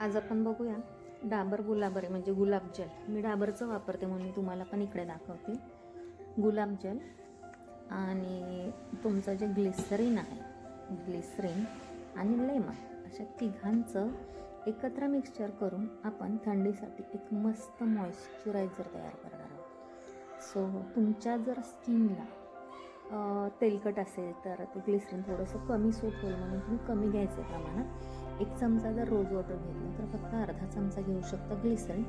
आज आपण बघूया डाबर गुलाबरी म्हणजे गुलाबजल मी डाबरचं वापरते म्हणून तुम्हाला पण इकडे दाखवते. गुलाबजल आणि तुमचं जे ग्लिसरीन आहे ग्लिसरीन आणि लेमन अशा तिघांचं एकत्र मिक्सचर करून आपण थंडीसाठी एक मस्त मॉइश्चरायझर तयार करणार आहोत. सो तुमच्या जर स्किनला तेलकट असेल तर ते ग्लिसरीन थोडंसं कमी सूट होईल म्हणून तुम्ही कमी घ्यायचं प्रमाणात. एक चमचा जर रोज वॉटर घेतलं तर फक्त अर्धा चमचा घेऊ शकता ग्लिसरीन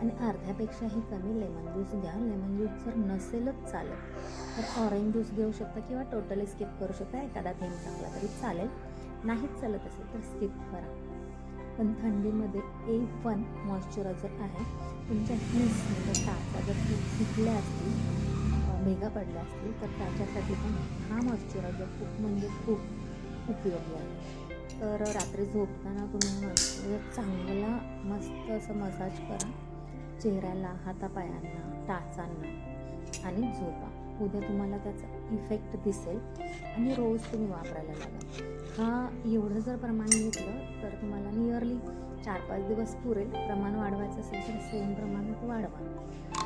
आणि अर्ध्यापेक्षाही कमी लेमन ज्यूस घ्या. लेमन ज्यूस जर नसेलच चालत तर ऑरेंज ज्यूस घेऊ शकता किंवा टोटली स्किप करू शकता. एखादा थेंब टाकला तरी चालेल. नाहीच चालत असेल तर स्किप करा. पण थंडीमध्ये ए वन मॉइश्चरायझर आहे. तुमच्या हिल्स म्हणजे टाचा जर खूप सुटल्या असतील भेगा पडल्या असतील तर त्याच्यासाठी पण हा मॉइश्चरायझर खूप म्हणजे खूप उपयोगी आहे. तर रात्री झोपताना तुम्ही मॉइश्चरायझर चांगला मस्त असं मसाज करा. चेहऱ्याला हातापायांना टाचांना आणि झोपा. उद्या तुम्हाला त्याचा इफेक्ट दिसेल आणि रोज तुम्ही वापरायला लागा हा एवढं जर प्रमाण घेतलं तर तुम्हाला नियरली चार पाच दिवस पुरेल. प्रमाण वाढवायचं असेल तर सेम प्रमाणात वाढवा.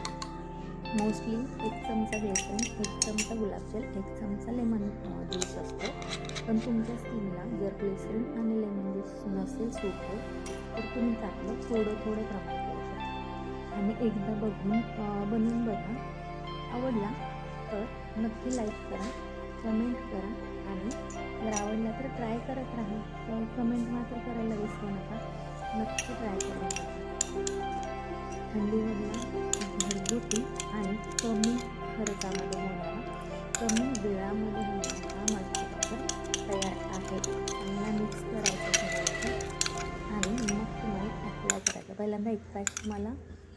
मोस्टली एक चमचा बेसन एक चमचा गुलाबजल एक चमचा लेमन ज्यूस असतो. पण तुमच्या स्किनला जर ग्लिसरीन आणि लेमन ज्यूस नसेल सूट होत तर तुम्ही त्यातलं थोडं थोडं प्रमाण करू शकता. आणि एकदा बघून बनवून बघा. आवडला तर नक्की लाईक करा कमेंट करा आणि जर आवडला तर ट्राय करत राहा. तर कमेंट मात्र करायला विसरू नका. नक्की ट्राय करा. थंडीमध्ये पहिल्यांदा एक पॅक तुम्हाला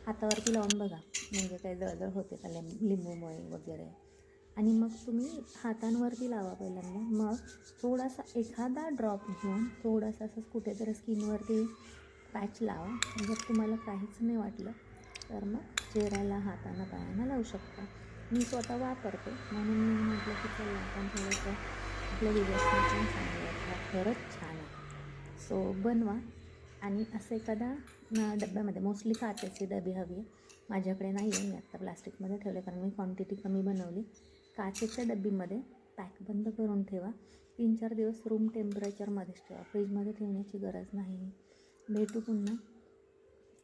हातावरती लावून बघा. म्हणजे काही जळजळ होते का लिंब लिंबूमुळे वगैरे. आणि मग तुम्ही हातांवरती लावा पहिल्यांदा. मग थोडासा एखादा ड्रॉप घेऊन थोडासा असं कुठेतरी स्किनवरती पॅच लावा. जर तुम्हाला काहीच नाही वाटलं तर मग चेहऱ्याला हातानं पायांना लावू शकता. मी स्वतः वापरते. म्हणून मी म्हटलं की चला आपण थोडंसं आपल्या व्हिडिओजला पण सांगूया खरंच छान आहे. सो बनवा. आणि असं एखादा डब्यामध्ये मोस्टली काचेची डबी हवी आहे माझ्याकडे नाही आहे मी आत्ता प्लास्टिकमध्ये ठेवले कारण मी क्वांटिटी कमी बनवली. काचेच्या डब्बीमध्ये पॅक बंद करून ठेवा. तीन चार दिवस रूम टेम्परेचरमध्येच ठेवा. फ्रीजमध्ये ठेवण्याची गरज नाही. भेटू पुन्हा.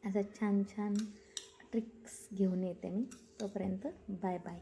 असं छान छान ट्रिक्स घेऊन येते मी. तोपर्यंत बाय बाय